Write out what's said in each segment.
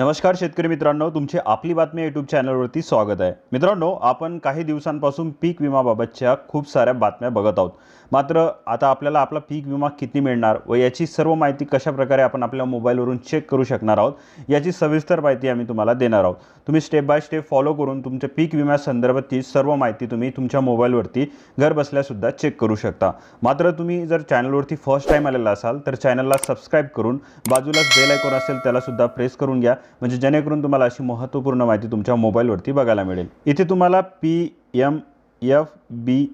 नमस्कार शेतकरी मित्रांनो तुमचे आपली बातमी यूट्यूब चॅनलवरती स्वागत आहे. मित्रांनो आपण काही दिवसांपासून पीक विमाबाबतच्या खूप साऱ्या बातम्या बघत आहोत. मात्र आता आपल्याला आपला पीक विमा किती मिळणार व याची सर्व माहिती कशा प्रकारे आपण आपल्या मोबाईलवरून चेक करू शकणार आहोत याची सविस्तर माहिती आम्ही तुम्हाला देणार आहोत. तुम्ही स्टेप बाय स्टेप फॉलो करून तुमच्या पीक विम्यासंदर्भातची सर्व माहिती तुम्ही तुमच्या मोबाईलवरती घर बसल्यासुद्धा चेक करू शकता. मात्र तुम्ही जर चॅनलवरती फर्स्ट टाईम आलेला असाल तर चॅनलला सबस्क्राईब करून बाजूलाच बेल आयकॉन असेल त्यालासुद्धा प्रेस करून घ्या. म्हणजे जेणेकरून तुम्हाला अशी महत्त्वपूर्ण माहिती तुमच्या मोबाईलवरती बघायला मिळेल. इथे तुम्हाला P M F B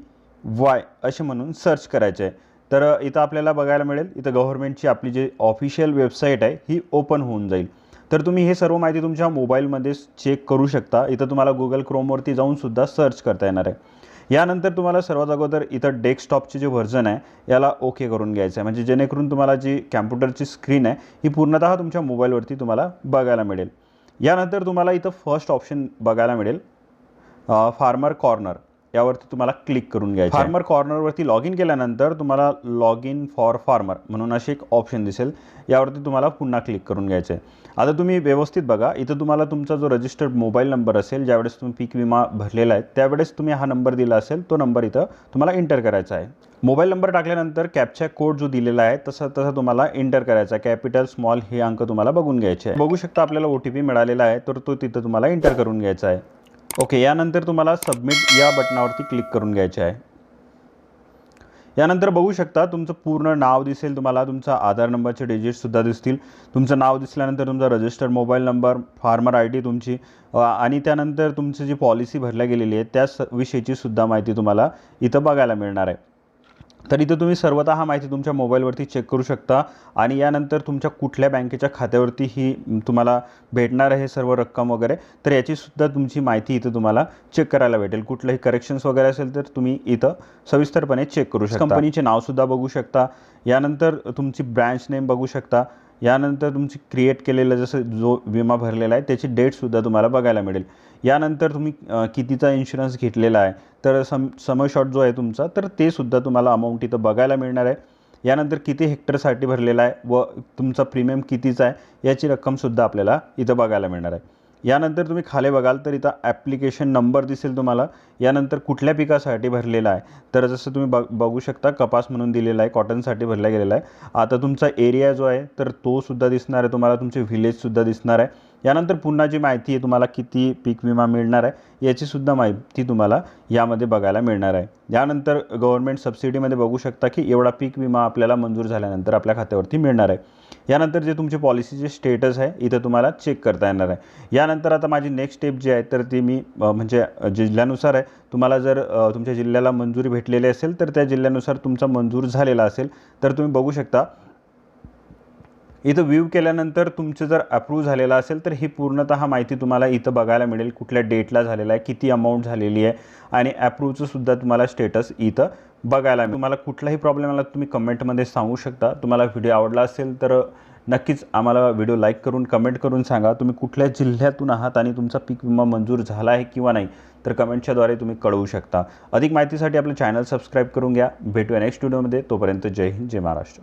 Y असे म्हणून सर्च करायचे आहे. तर इथं आपल्याला बघायला मिळेल. इथं गव्हर्नमेंटची आपली जी ऑफिशियल वेबसाईट आहे ही ओपन होऊन जाईल. तर तुम्ही हे सर्व माहिती तुमच्या मोबाईलमध्ये चेक करू शकता. इथं तुम्हाला गुगल क्रोमवरती जाऊन सुद्धा सर्च करता येणार आहे. यानंतर तुम्हाला सर्वात अगोदर इथं डेस्कटॉपचे जे व्हर्जन आहे याला ओके करून घ्यायचं आहे. म्हणजे जेणेकरून तुम्हाला जी कॅम्प्युटरची स्क्रीन आहे ही पूर्णतः तुमच्या मोबाईलवरती तुम्हाला बघायला मिळेल. यानंतर तुम्हाला इथं फर्स्ट ऑप्शन बघायला मिळेल. फार्मर कॉर्नर यावरती तुम्हाला क्लिक करून घ्यायचं फार्मर कॉर्नरवरती लॉग इन केल्यानंतर तुम्हाला लॉग इन फॉर फार्मर म्हणून असे एक ऑप्शन दिसेल. यावरती तुम्हाला पुन्हा क्लिक करून घ्यायचं आहे. आता तुम्ही व्यवस्थित बघा इथं तुम्हाला तुमचा जो रजिस्टर्ड मोबाईल नंबर असेल ज्यावेळेस तुम्ही पीक विमा भरलेला आहे त्यावेळेस तुम्ही हा नंबर दिला असेल तो नंबर इथं तुम्हाला एंटर करायचा आहे. मोबाईल नंबर टाकल्यानंतर कॅपचा कोड जो दिलेला आहे तसा तसा तुम्हाला एंटर करायचा आहे. कॅपिटल स्मॉल हे अंक तुम्हाला बघून घ्यायचे आहे. बघू शकता आपल्याला ओ टी पी मिळालेला आहे तर तो तिथं तुम्हाला एंटर करून घ्यायचा आहे. ओके यानंतर तुम्हाला सबमिट या बटनावरती क्लिक करून घ्यायचे आहे. यानंतर बघू शकता तुमचं पूर्ण नाव दिसेल तुम्हाला तुमचा आधार नंबरचे डिजिटसुद्धा दिसतील. तुमचं नाव दिसल्यानंतर तुमचा registered mobile number farmer I D तुमची आणि त्यानंतर तुमची जी पॉलिसी भरल्या गेलेली आहे त्या स विषयीची सुद्धा माहिती तुम्हाला इथं बघायला मिळणार आहे. तर इथं तुम्ही सर्वतः माहिती तुमच्या मोबाईलवरती चेक करू शकता आणि यानंतर तुमच्या कुठल्या बँकेच्या खात्यावरती ही तुम्हाला भेटणार आहे सर्व रक्कम वगैरे तर याचीसुद्धा तुमची माहिती इथं तुम्हाला चेक करायला भेटेल. कुठलंही करेक्शन्स वगैरे असेल तर तुम्ही इथं सविस्तरपणे चेक करू शकता. कंपनीचे नावसुद्धा बघू शकता. यानंतर तुमची ब्रँच नेम बघू शकता. यानंतर तुमची क्रिएट केलेलं जसं जो विमा भरलेला आहे त्याची डेटसुद्धा तुम्हाला बघायला मिळेल. यानंतर तुम्ही कितीचा इन्शुरन्स घेतलेला आहे तर सम समशॉट जो आहे तुमचा तर ते सुद्धा तुम्हाला अमाऊंट इथं बघायला मिळणार आहे. यानंतर किती हेक्टरसाठी भरलेला आहे व तुमचा प्रीमियम कितीचा आहे याची रक्कमसुद्धा आपल्याला इथं बघायला मिळणार आहे. यानंतर तुम्ही खाली बघाल तर इथं ॲप्लिकेशन नंबर दिसेल तुम्हाला. यानंतर कुठल्या पिकासाठी भरलेला आहे? तर जसं तुम्ही बघ बघू शकता कपास म्हणून दिलेला आहे कॉटनसाठी भरला गेलेला आहे. आता तुमचा एरिया जो आहे तर तोसुद्धा दिसणार आहे तुम्हाला. तुमचे व्हिलेजसुद्धा दिसणार आहे. यानंतर पुन्हा जी माहिती आहे तुम्हाला किती पीक विमा मिळणार आहे याचीसुद्धा माहिती तुम्हाला यामध्ये बघायला मिळणार आहे. यानंतर गव्हर्नमेंट सबसिडीमध्ये बघू शकता की एवढा पीक विमा आपल्याला मंजूर झाल्यानंतर आपल्या खात्यावरती मिळणार आहे. यानंतर जे तुमचे पॉलिसीचे स्टेटस आहे इथं तुम्हाला चेक करता येणार आहे. यानंतर आता माझी नेक्स्ट स्टेप जी आहे तर ती मी म्हणजे जिल्ह्यानुसार आहे. तुम्हाला जर तुमच्या जिल्ह्याला मंजुरी भेटलेली असेल तर त्या जिल्ह्यानुसार तुमचा मंजूर झालेला असेल तर तुम्ही बघू शकता इथं व्ह्यू केल्यानंतर तुमचं जर अप्रूव्ह झालेलं असेल तर ही पूर्णतः माहिती तुम्हाला इथं बघायला मिळेल कुठल्या डेटला झालेला आहे किती अमाऊंट झालेली आहे आणि अप्रूव्हचं सुद्धा तुम्हाला स्टेटस इथं बघायला मिळेल. तुम्हाला कुठलाही प्रॉब्लेम आला तुम्ही कमेंटमध्ये सांगू शकता. तुम्हाला व्हिडिओ आवडला असेल तर नक्कीच आम्हाला व्हिडिओ लाईक करून कमेंट करून सांगा. तुम्ही कुठल्या जिल्ह्यातून आहात आणि तुमचा पीक विमा मंजूर झाला आहे किंवा नाही तर कमेंटच्याद्वारे तुम्ही कळवू शकता. अधिक माहितीसाठी आपलं चॅनल सबस्क्राईब करून घ्या. भेटूया नेक्स्ट व्हिडिओमध्ये तोपर्यंत जय हिंद जय महाराष्ट्र.